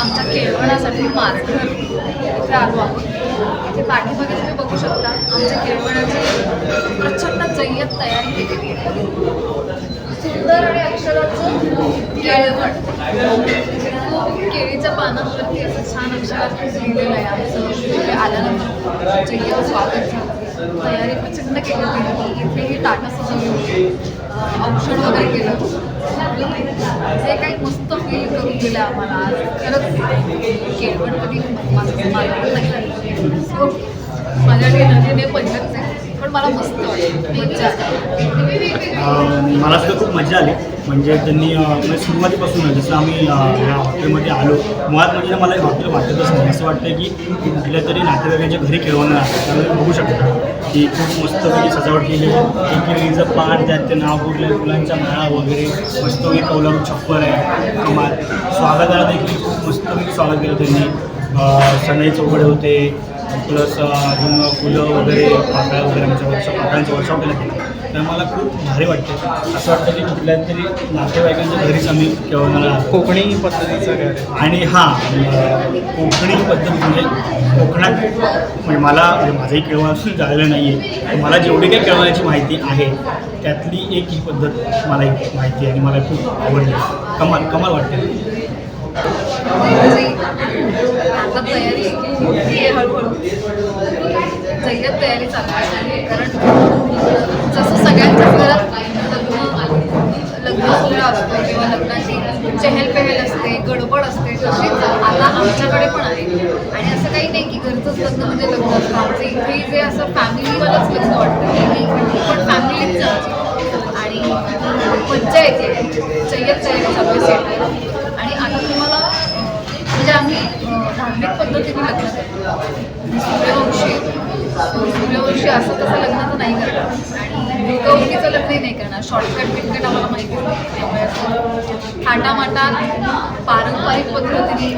आमच्या केळवणासाठी माझघर इथे आलो आहोत इथे पाठीमागे तुम्ही बघू शकता आमच्या केळवणाची प्रचंड जय्यत तयारी केलेली आहे. सुंदर आणि अक्षराचं केळवण. खूप केळीच्या पानांवरती असं छान अक्षरात लिहिलेलं आहे आमचं. आल्यानंतर जय्यत स्वागत झालं. तयारी प्रचंड केली गेली इथेही टाटा सजवली औषध वगैरे केलं. जे काही मस्त फील करून दिलं आम्हाला आज खरंच केळवण कधी माझं मला पण मला मस्त मला सुद्धा खूप मजा आली. म्हणजे त्यांनी म्हणजे सुरुवातीपासून जसं आम्ही ह्या या हॉटेलमध्ये आलो मुळात म्हणजे मला हे हॉटेल वाटतच नाही. असं वाटतं की कुठल्या तरी नातेवाईकांच्या घरी खेळवणं आहे. त्यामुळे बघू शकतो की खूप मस्तपैकी सजावट केली आहे. केळीचं पान त्यात ते नाव कोरले फुलांच्या माळा वगैरे मस्तपैकी कौलारू छप्पर आहे कमाल. स्वागताला देखील खूप मस्तपैकी स्वागत केलं त्यांनी. सनई चौकडे होते प्लस अजून फुलं वगैरे पाकळ्या वगैरे आमच्या वर्षा पाकळ्यांचं वर्षाव केलं गेलं तर मला खूप भारी वाटते. असं वाटतं की कुठल्या तरी नातेवाईकांच्या घरीच आम्ही केव्हा कोकणी पद्धतीचं. आणि हां कोकणी पद्धत म्हणजे कोकणात म्हणजे मला म्हणजे माझंही केव्हा झालेलं नाही आहे मला जेवढी काही केळवण्याची माहिती आहे त्यातली एक ही पद्धत मला एक माहिती आहे आणि मला खूप आवडली. कमाल कमाल वाटते. आता तयारी हळूहळू जय्यत तयारी चालू आहे कारण जसं सगळ्यांच्याच घरात लग्न लग्न सोहळा असतो किंवा लग्नाची चहल पहल असते गडबड असते तशीच आता आमच्याकडे पण आहे आणि असं काही नाही की घरचंच लग्न म्हणजे लग्न असतं. आमचं इथे जे असं फॅमिलीवालंच लग्न वाटतं. की नाही पण फॅमिलीच आणि मज्जा येते जय्यत तयारी चालू आहे सेट आणि आता तुम्हाला अं, म्हणजे आम्ही अं, धार्मिक पद्धतीने लग्न करतो सूर्यवंशी सूर्यवंशी असं तसं लग्न तर नाही करणार. आणि गौरीचं लग्नही नाही करणार. शॉर्टकट बिटकट आम्हाला माहिती नाही. त्यामुळे असं थाटामाटात पारंपरिक पद्धतीने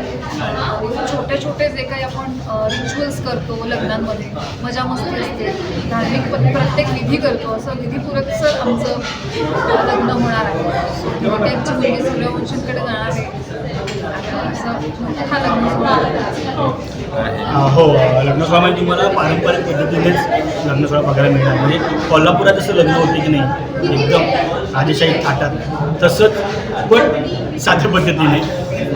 छोटे छोटे जे काही आपण रिच्युअल्स करतो लग्नांमध्ये मजा मस्ती असते धार्मिक पद्ध- प्रत्येक विधी करतो. असं विधीपूरकचं आमचं लग्न होणार आहे. त्यांची मुलगी सूर्यवंशींकडे जाणार आहे. हो लग्नसोहळा म्हणजे तुम्हाला पारंपरिक पद्धतीनेच लग्नसोहळा बघायला मिळणार. म्हणजे कोल्हापुरात जसं लग्न होते की नाही एकदम आदेशाही थाटात. तसंच पण साध्या पद्धतीने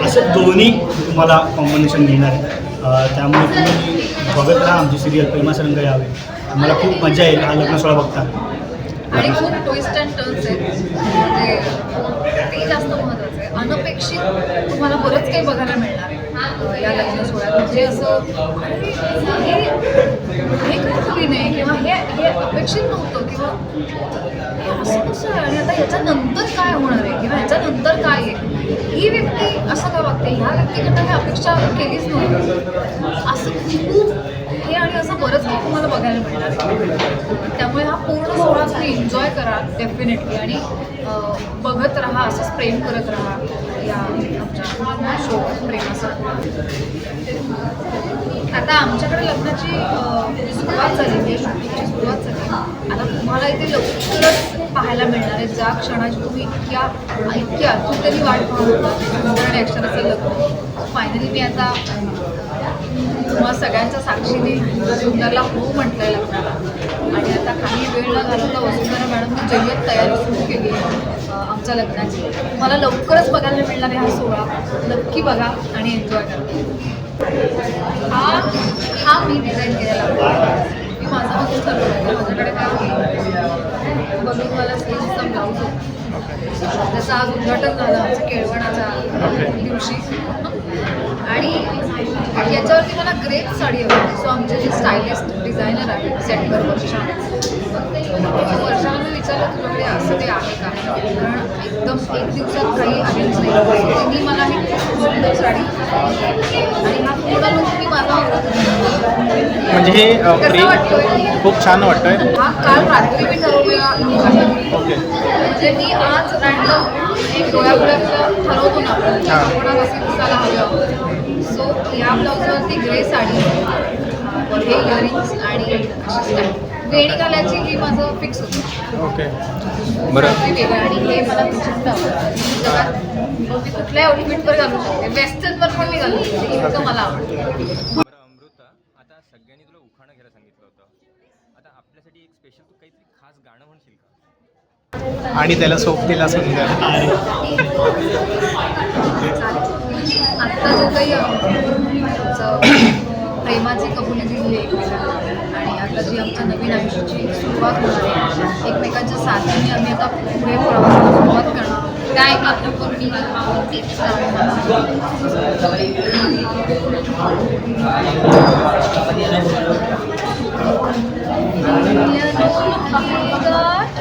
असं दोन्ही तुम्हाला कॉम्बिनेशन मिळणार आहे. त्यामुळे तुम्ही बघत राहा आमची सिरियल प्रेमासरंग यावे. मला खूप मजा येईल हा लग्नसोहळा बघता अनपेक्षित तुम्हाला बरंच काही बघायला मिळणार या लग्न सोहळ्यात. म्हणजे असं हे हे काय नाही किंवा हे हे अपेक्षित नव्हतं किंवा हे असं कसं आणि आता ह्याच्यानंतर काय होणार आहे? किंवा ह्याच्यानंतर काय आहे? ही व्यक्ती असं का वागते? ह्या व्यक्तीकडनं ही अपेक्षा केलीच नव्हती. असं खूप हे आणि असं बरंच काही तुम्हाला बघायला मिळणार. त्यामुळे हा पूर्ण सोहळा तुम्ही एन्जॉय करा डेफिनेटली आणि बघत राहा असंच प्रेम करत राहा या आमच्या शो प्रेमाचं आता आमच्याकडे लग्नाची म्हणजे सुरुवात झाली आहे शूटिंगची सुरुवात झाली. आता तुम्हाला इथे लवकरच पाहायला मिळणार आहे. ज्या क्षणाची तुम्ही इतक्या इतक्या तरी वाट पाहत होता सुंदर आणि लग्न. फायनली मी आता तुम्हा सगळ्यांच्या साक्षीने वसुंधरला हो म्हटलंय लग्नाला. आणि आता काही वेळ न घालवता वसुंधरा मॅडमने जय्यत तयारी सुरू केली आहे आमच्या लग्नाची. मला लवकरच बघायला मिळणार आहे हा सोहळा. नक्की बघा आणि एन्जॉय करा. हा हा मी डिझाईन केलेला. मी माझा बघून ठरवलं माझ्याकडे काय बघून मला स्लीवचा ब्लाऊज होता त्याचं आज उद्घाटन झालं आमच्या केळवणाच्या दिवशी. आणि याच्यावरती मला ग्रेप साडी हवी सो आमचे जे स्टायलिस्ट डिझायनर आहेत सेटवर वर्षा वर्षाला मी विचारलं तुझ्याकडे असं ते आहे का? कारण एकदम एक दिवसात काही आलेच नाही. त्यांनी मला ही खूप सुंदर साडी आणि हा पूर्ण लुक मी माझा म्हणजे हे? खूप छान वाटतोय. हा काल रात्री मी ठरवलेला आहे म्हणजे मी आज रँडम एक डोळ्यापुढ्यातलं ठरवतो ना आपण. कोणा कसे दिसायला हवं. या ब्लाऊजवरती ग्रे साडी हे इयरिंग्स आणि वेणी घालायची ही माझं फिक्स होतं? ओके बरं. वेगळं आणि हे मला प्रचंड आवडतं. जगात मी कुठल्याही आउटफिटवर घालू शकते? वेस्टर्नवर पण मी घालू शकते. इतकं मला आवडतं. सगळ्यांनी तुला उखाणं घ्यायला सांगितलं होतं. आता आपल्यासाठी एक स्पेशल तू काहीतरी खास गाणं म्हणशील का? आणि त्याला सोबतीला सुंदर आत्ता जो काही प्रेमाची कबुली दिली आहे एकमेकांना आणि आता जी आमच्या नवीन आयुष्याची सुरुवात होणार आहे एकमेकांच्या साथीने आम्ही आता पुढे प्रवासाला सुरुवात करणार. काय त्या एक आपल्यावर मी एक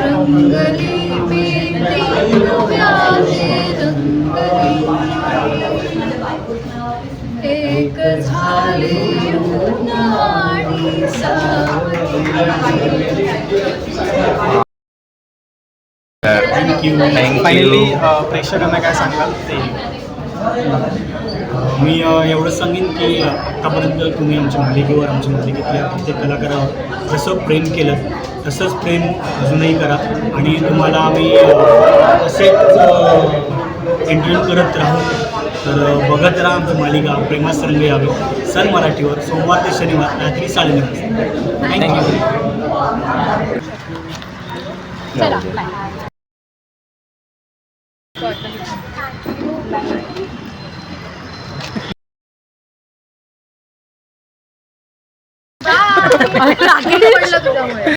रंगली मेहंदी नव्याने रंगली एक झाली उन्हाळी सावली. थँक्यू फायनली प्रेक्षकांना काय सांगाल ते मी एवढंच सांगेन की अ, आतापर्यंत तुम्ही आमच्या मालिकेवर आमच्या मालिकेतल्या प्रत्येक कलाकारावर जसं प्रेम केलं तसंच प्रेम अजूनही करा. आणि तुम्हाला आम्ही असेच एंटरटेन करत राहू. तर बघत राहा आमची मालिका प्रेमात सरंग यावे. सन मराठीवर सोमवार ते शनिवार रात्री साडेनऊ वाजता. थँक्यू पडलं तुझ्यामुळे.